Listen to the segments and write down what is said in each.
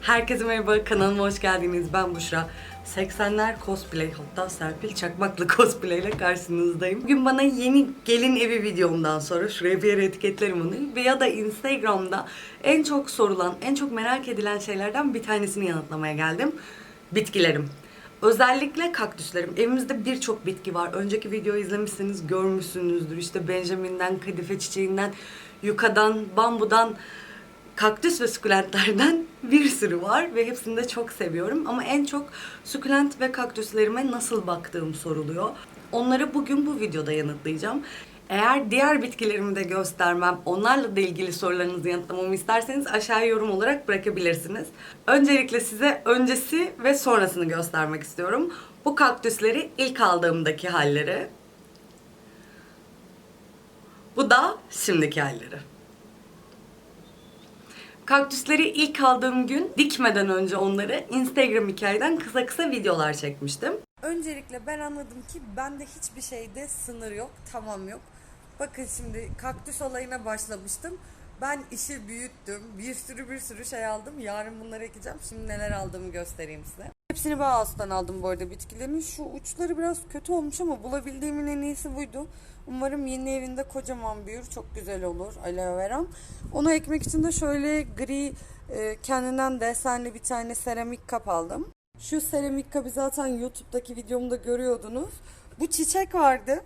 Herkese merhaba, kanalıma hoş geldiniz. Ben Büşra. 80'ler cosplay, hatta Serpil Çakmaklı cosplay ile karşınızdayım. Bugün bana yeni gelin evi videomdan sonra, şuraya bir yere etiketlerim onu, veya da Instagram'da en çok sorulan, en çok merak edilen şeylerden bir tanesini yanıtlamaya geldim. Bitkilerim. Özellikle kaktüslerim. Evimizde birçok bitki var. Önceki videoyu izlemişseniz görmüşsünüzdür. İşte Benjamin'den, kadife çiçeğinden, yukadan, bambudan, kaktüs ve sukulentlerden bir sürü var ve hepsini de çok seviyorum. Ama en çok sukulent ve kaktüslerime nasıl baktığım soruluyor. Onları bugün bu videoda yanıtlayacağım. Eğer diğer bitkilerimi de göstermem, onlarla da ilgili sorularınızı yanıtlamamı isterseniz aşağıya yorum olarak bırakabilirsiniz. Öncelikle size öncesi ve sonrasını göstermek istiyorum. Bu kaktüsleri ilk aldığımdaki halleri. Bu da şimdiki halleri. Kaktüsleri ilk aldığım gün dikmeden önce onları Instagram hikayeden kısa kısa videolar çekmiştim. Öncelikle ben anladım ki bende hiçbir şeyde sınır yok, tamam yok. Bakın şimdi kaktüs olayına başlamıştım. Ben işi büyüttüm. Bir sürü bir sürü şey aldım. Yarın bunları ekeceğim. Şimdi neler aldığımı göstereyim size. Hepsini Bauhaus'tan aldım bu arada bitkilerin. Şu uçları biraz kötü olmuş ama bulabildiğimin en iyisi buydu. Umarım yeni evinde kocaman büyür. Çok güzel olur aloe vera. Onu ekmek için de şöyle gri e, kendinden desenli bir tane seramik kap aldım. Şu seramik kabı zaten YouTube'daki videomda görüyordunuz. Bu çiçek vardı.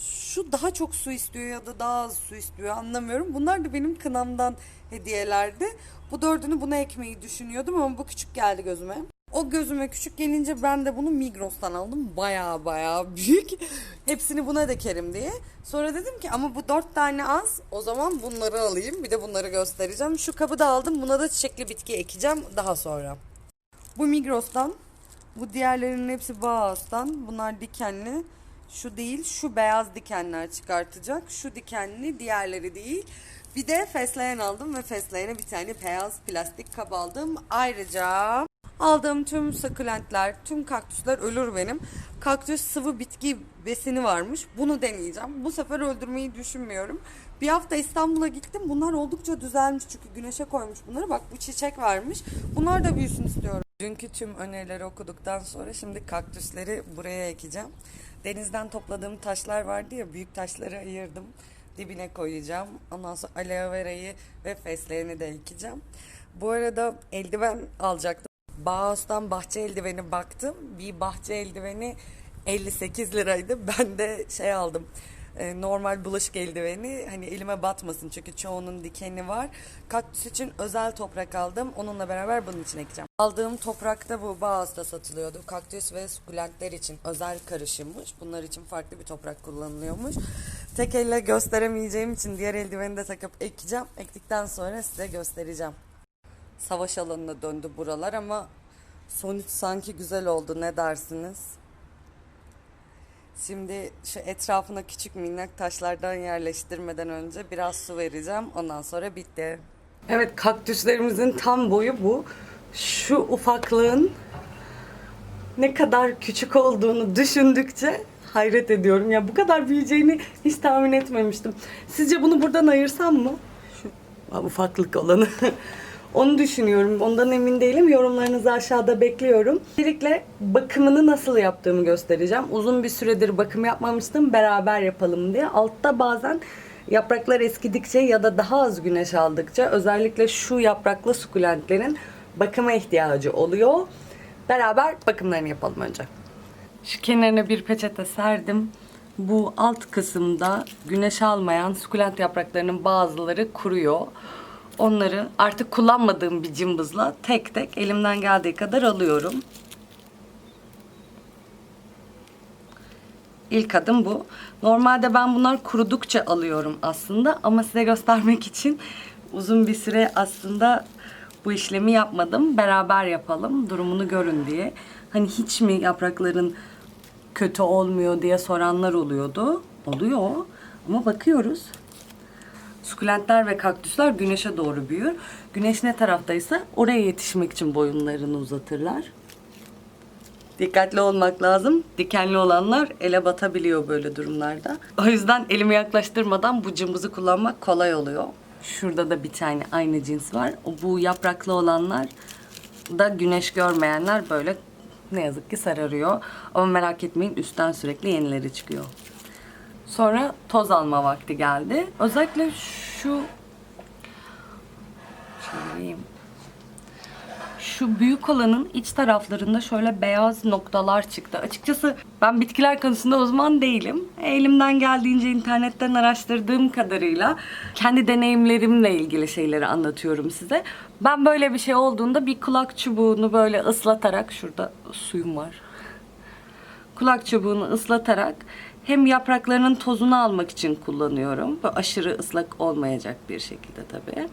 Şu daha çok su istiyor ya da daha az su istiyor anlamıyorum. Bunlar da benim kınamdan hediyelerdi. Bu dördünü buna ekmeyi düşünüyordum ama bu küçük geldi gözüme. O gözüme küçük gelince ben de bunu Migros'tan aldım. Baya baya büyük. Hepsini buna dekerim diye. Sonra dedim ki ama bu dört tane az. O zaman bunları alayım. Bir de bunları göstereceğim. Şu kabı da aldım. Buna da çiçekli bitki ekeceğim daha sonra. Bu Migros'tan. Bu diğerlerinin hepsi Bauhaus'tan. Bunlar dikenli. Şu değil, şu beyaz dikenler çıkartacak. Şu dikenli, diğerleri değil. Bir de fesleğen aldım ve fesleğene bir tane beyaz plastik kap aldım. Ayrıca aldığım tüm sukulentler, tüm kaktüsler ölür benim. Kaktüs sıvı bitki besini varmış. Bunu deneyeceğim. Bu sefer öldürmeyi düşünmüyorum. Bir hafta İstanbul'a gittim. Bunlar oldukça düzelmiş çünkü güneşe koymuş bunları. Bak bu çiçek varmış. Bunlar da büyüsün istiyorum. Dünkü tüm önerileri okuduktan sonra şimdi kaktüsleri buraya ekeceğim. Denizden topladığım taşlar vardı ya büyük taşları ayırdım. Dibine koyacağım. Ondan sonra aloe verayı ve fesleğeni de ekeceğim. Bu arada eldiven alacaktım. Bauhaus'tan bahçe eldiveni baktım. Bir bahçe eldiveni 58 liraydı. Ben de şey aldım. e, Normal bulaşık eldiveni hani elime batmasın çünkü çoğunun dikeni var. Kaktüs için özel toprak aldım. Onunla beraber bunun için ekeceğim. Aldığım toprakta bu Bauhaus'ta satılıyordu. Kaktüs ve sukulentler için özel karışımmış. Bunlar için farklı bir toprak kullanılıyormuş. Tek elle gösteremeyeceğim için diğer eldiveni de takıp ekeceğim. Ektikten sonra size göstereceğim savaş alanına döndü buralar ama sonuç sanki güzel oldu ne dersiniz? Şimdi şu etrafına küçük minnak taşlardan yerleştirmeden önce biraz su vereceğim. Ondan sonra bitti. Evet kaktüslerimizin tam boyu bu. Şu ufaklığın ne kadar küçük olduğunu düşündükçe hayret ediyorum. Ya bu kadar büyüyeceğini hiç tahmin etmemiştim. Sizce bunu buradan ayırsam mı? Şu ufaklık olanı. Onu düşünüyorum. Ondan emin değilim. Yorumlarınızı aşağıda bekliyorum. Öncelikle bakımını nasıl yaptığımı göstereceğim. Uzun bir süredir bakım yapmamıştım. Beraber yapalım diye. Altta bazen yapraklar eskidikçe ya da daha az güneş aldıkça özellikle şu yapraklı sukulentlerin bakıma ihtiyacı oluyor. Beraber bakımlarını yapalım önce. Şu kenarına bir peçete serdim. Bu alt kısımda güneş almayan sukulent yapraklarının bazıları kuruyor. Onları artık kullanmadığım bir cımbızla tek tek elimden geldiği kadar alıyorum. İlk adım bu. Normalde ben bunlar kurudukça alıyorum aslında ama size göstermek için uzun bir süre aslında bu işlemi yapmadım. Beraber yapalım, durumunu görün diye. Hani hiç mi yaprakların kötü olmuyor diye soranlar oluyordu. Oluyor ama bakıyoruz. Sukulentler ve kaktüsler güneşe doğru büyür. Güneş ne taraftaysa oraya yetişmek için boyunlarını uzatırlar. Dikkatli olmak lazım. Dikenli olanlar ele batabiliyor böyle durumlarda. O yüzden elimi yaklaştırmadan bu cımbızı kullanmak kolay oluyor. Şurada da bir tane aynı cins var. Bu yapraklı olanlar da güneş görmeyenler böyle ne yazık ki sararıyor. Ama merak etmeyin üstten sürekli yenileri çıkıyor. Sonra toz alma vakti geldi. Özellikle şu çevireyim. Şu büyük olanın iç taraflarında şöyle beyaz noktalar çıktı. Açıkçası ben bitkiler konusunda uzman değilim. Elimden geldiğince internetten araştırdığım kadarıyla kendi deneyimlerimle ilgili şeyleri anlatıyorum size. Ben böyle bir şey olduğunda bir kulak çubuğunu böyle ıslatarak şurada suyum var kulak çubuğunu ıslatarak hem yapraklarının tozunu almak için kullanıyorum. Böyle aşırı ıslak olmayacak bir şekilde tabii.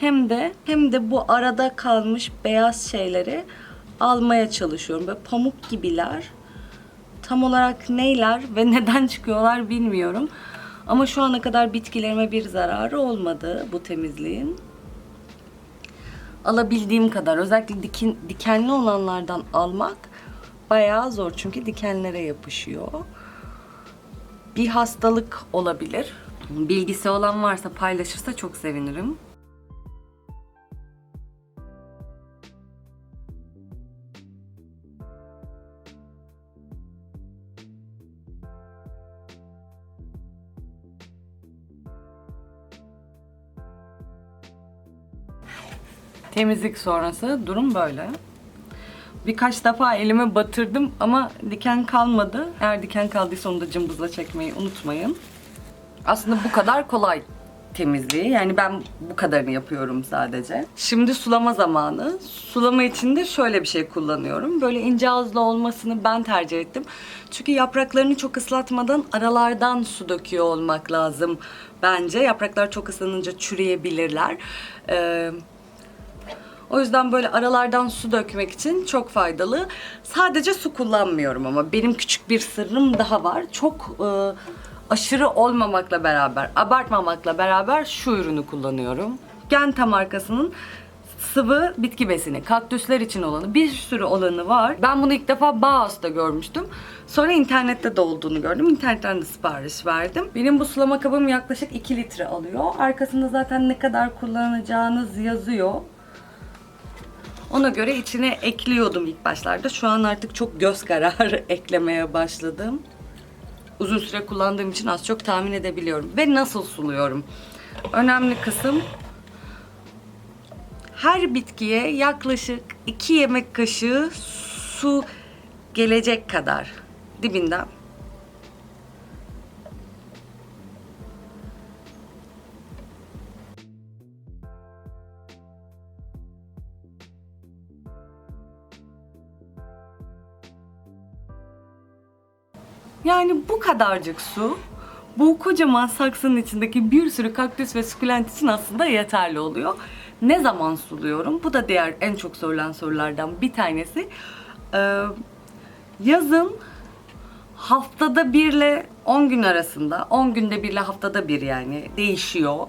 Hem de hem de bu arada kalmış beyaz şeyleri almaya çalışıyorum. Böyle pamuk gibiler. Tam olarak neyler ve neden çıkıyorlar bilmiyorum. Ama şu ana kadar bitkilerime bir zararı olmadı bu temizliğin. Alabildiğim kadar özellikle dikin, dikenli olanlardan almak bayağı zor çünkü dikenlere yapışıyor. Bir hastalık olabilir. Bilgisi olan varsa paylaşırsa çok sevinirim. Temizlik sonrası durum böyle. Birkaç defa elime batırdım ama diken kalmadı. Eğer diken kaldıysa onu da cımbızla çekmeyi unutmayın. Aslında bu kadar kolay temizliği. Yani ben bu kadarını yapıyorum sadece. Şimdi sulama zamanı. Sulama için de şöyle bir şey kullanıyorum. Böyle ince ağızlı olmasını ben tercih ettim. Çünkü yapraklarını çok ıslatmadan aralardan su döküyor olmak lazım bence. Yapraklar çok ıslanınca çürüyebilirler. Ee, o yüzden böyle aralardan su dökmek için çok faydalı. Sadece su kullanmıyorum ama benim küçük bir sırrım daha var. Çok e, aşırı olmamakla beraber, abartmamakla beraber şu ürünü kullanıyorum. Genta markasının sıvı bitki besini. Kaktüsler için olanı. Bir sürü olanı var. Ben bunu ilk defa Bauhaus'ta görmüştüm. Sonra internette de olduğunu gördüm. İnternetten de sipariş verdim. Benim bu sulama kabım yaklaşık 2 litre alıyor. Arkasında zaten ne kadar kullanacağınız yazıyor. Ona göre içine ekliyordum ilk başlarda. Şu an artık çok göz kararı eklemeye başladım. Uzun süre kullandığım için az çok tahmin edebiliyorum. Ve nasıl suluyorum? Önemli kısım her bitkiye yaklaşık 2 yemek kaşığı su gelecek kadar dibinden Yani bu kadarcık su bu kocaman saksının içindeki bir sürü kaktüs ve sukulent için aslında yeterli oluyor. Ne zaman suluyorum? Bu da diğer en çok sorulan sorulardan bir tanesi. Ee, yazın haftada birle 10 gün arasında, 10 günde birle haftada bir yani değişiyor.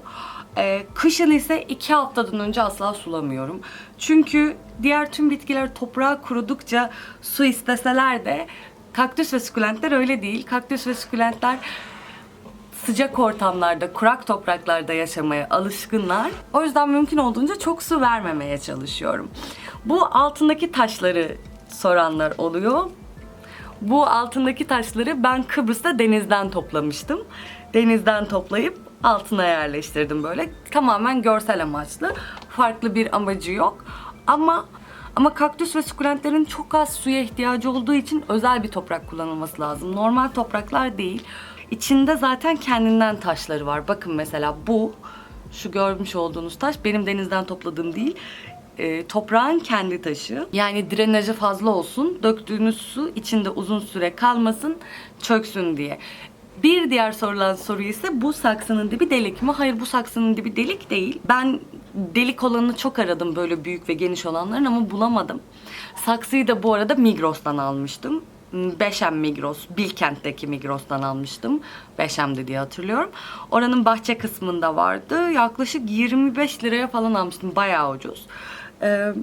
Ee, kışın ise 2 haftadan önce asla sulamıyorum. Çünkü diğer tüm bitkiler toprağa kurudukça su isteseler de kaktüs ve sukulentler öyle değil. Kaktüs ve sukulentler sıcak ortamlarda, kurak topraklarda yaşamaya alışkınlar. O yüzden mümkün olduğunca çok su vermemeye çalışıyorum. Bu altındaki taşları soranlar oluyor. Bu altındaki taşları ben Kıbrıs'ta denizden toplamıştım. Denizden toplayıp altına yerleştirdim böyle. Tamamen görsel amaçlı. Farklı bir amacı yok. Ama ama kaktüs ve sukulentlerin çok az suya ihtiyacı olduğu için özel bir toprak kullanılması lazım. Normal topraklar değil. İçinde zaten kendinden taşları var. Bakın mesela bu, şu görmüş olduğunuz taş benim denizden topladığım değil. E, toprağın kendi taşı. Yani drenajı fazla olsun, döktüğünüz su içinde uzun süre kalmasın, çöksün diye. Bir diğer sorulan soru ise bu saksının dibi delik mi? Hayır bu saksının dibi delik değil. Ben delik olanı çok aradım böyle büyük ve geniş olanların ama bulamadım. Saksıyı da bu arada Migros'tan almıştım. Beşem Migros, Bilkent'teki Migros'tan almıştım. Beşem'di diye hatırlıyorum. Oranın bahçe kısmında vardı. Yaklaşık 25 liraya falan almıştım. Bayağı ucuz. Ee,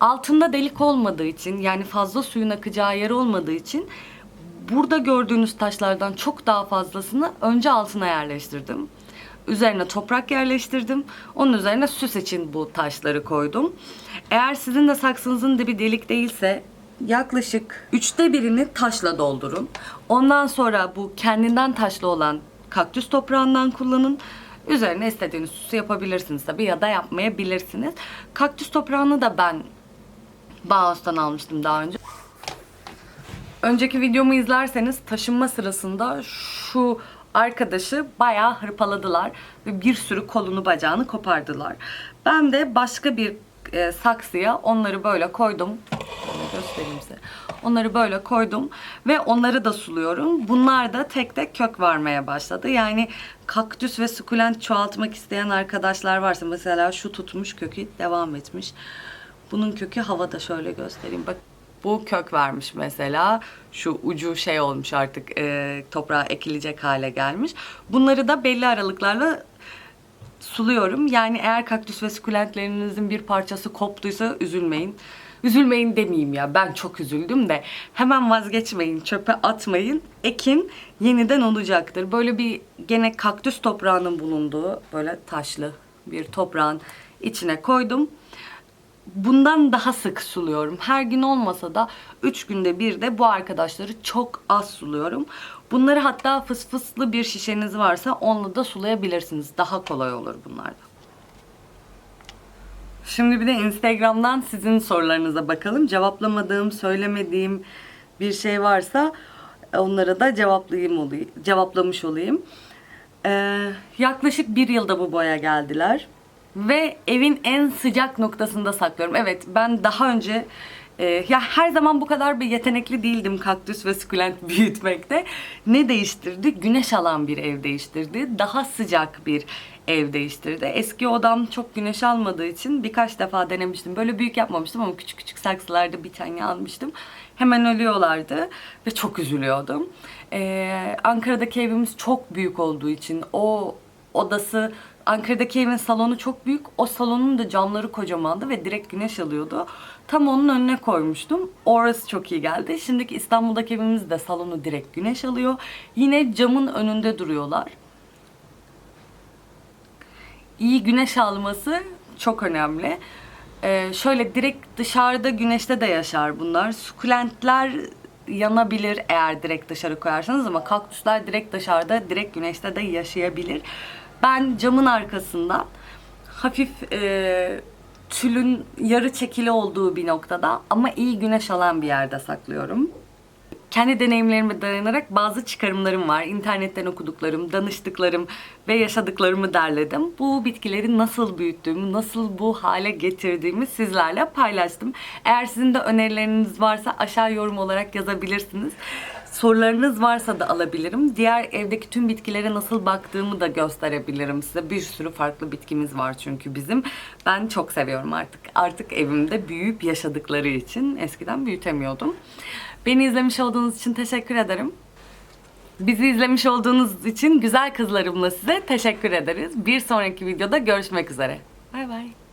altında delik olmadığı için yani fazla suyun akacağı yer olmadığı için burada gördüğünüz taşlardan çok daha fazlasını önce altına yerleştirdim. Üzerine toprak yerleştirdim. Onun üzerine süs için bu taşları koydum. Eğer sizin de saksınızın dibi delik değilse yaklaşık üçte birini taşla doldurun. Ondan sonra bu kendinden taşlı olan kaktüs toprağından kullanın. Üzerine istediğiniz süsü yapabilirsiniz tabii ya da yapmayabilirsiniz. Kaktüs toprağını da ben Bauhaus'tan almıştım daha önce. Önceki videomu izlerseniz taşınma sırasında şu arkadaşı bayağı hırpaladılar ve bir sürü kolunu bacağını kopardılar. Ben de başka bir e, saksıya onları böyle koydum. Göstereyim size. Onları böyle koydum ve onları da suluyorum. Bunlar da tek tek kök vermeye başladı. Yani kaktüs ve sukulent çoğaltmak isteyen arkadaşlar varsa mesela şu tutmuş kökü devam etmiş. Bunun kökü havada şöyle göstereyim. Bak bu kök vermiş mesela. Şu ucu şey olmuş artık e, toprağa ekilecek hale gelmiş. Bunları da belli aralıklarla suluyorum. Yani eğer kaktüs ve sukulentlerinizin bir parçası koptuysa üzülmeyin. Üzülmeyin demeyeyim ya ben çok üzüldüm de hemen vazgeçmeyin çöpe atmayın ekin yeniden olacaktır. Böyle bir gene kaktüs toprağının bulunduğu böyle taşlı bir toprağın içine koydum bundan daha sık suluyorum. Her gün olmasa da 3 günde bir de bu arkadaşları çok az suluyorum. Bunları hatta fısfıslı bir şişeniz varsa onunla da sulayabilirsiniz. Daha kolay olur bunlarda. Şimdi bir de Instagram'dan sizin sorularınıza bakalım. Cevaplamadığım, söylemediğim bir şey varsa onlara da cevaplayayım olayım, cevaplamış olayım. Ee, yaklaşık bir yılda bu boya geldiler. Ve evin en sıcak noktasında saklıyorum. Evet ben daha önce e, ya her zaman bu kadar bir yetenekli değildim kaktüs ve sukulent büyütmekte. Ne değiştirdi? Güneş alan bir ev değiştirdi. Daha sıcak bir ev değiştirdi. Eski odam çok güneş almadığı için birkaç defa denemiştim. Böyle büyük yapmamıştım ama küçük küçük saksılarda bir tane almıştım. Hemen ölüyorlardı ve çok üzülüyordum. Ee, Ankara'daki evimiz çok büyük olduğu için o odası Ankara'daki evin salonu çok büyük. O salonun da camları kocamandı ve direkt güneş alıyordu. Tam onun önüne koymuştum. Orası çok iyi geldi. Şimdiki İstanbul'daki evimiz de salonu direkt güneş alıyor. Yine camın önünde duruyorlar. İyi güneş alması çok önemli. Ee, şöyle direkt dışarıda güneşte de yaşar bunlar. Sukulentler yanabilir eğer direkt dışarı koyarsanız ama kaktüsler direkt dışarıda, direkt güneşte de yaşayabilir. Ben camın arkasından hafif e, tülün yarı çekili olduğu bir noktada ama iyi güneş alan bir yerde saklıyorum. Kendi deneyimlerime dayanarak bazı çıkarımlarım var. İnternetten okuduklarım, danıştıklarım ve yaşadıklarımı derledim. Bu bitkileri nasıl büyüttüğümü, nasıl bu hale getirdiğimi sizlerle paylaştım. Eğer sizin de önerileriniz varsa aşağı yorum olarak yazabilirsiniz. Sorularınız varsa da alabilirim. Diğer evdeki tüm bitkilere nasıl baktığımı da gösterebilirim size. Bir sürü farklı bitkimiz var çünkü bizim. Ben çok seviyorum artık. Artık evimde büyüyüp yaşadıkları için. Eskiden büyütemiyordum. Beni izlemiş olduğunuz için teşekkür ederim. Bizi izlemiş olduğunuz için güzel kızlarımla size teşekkür ederiz. Bir sonraki videoda görüşmek üzere. Bay bay.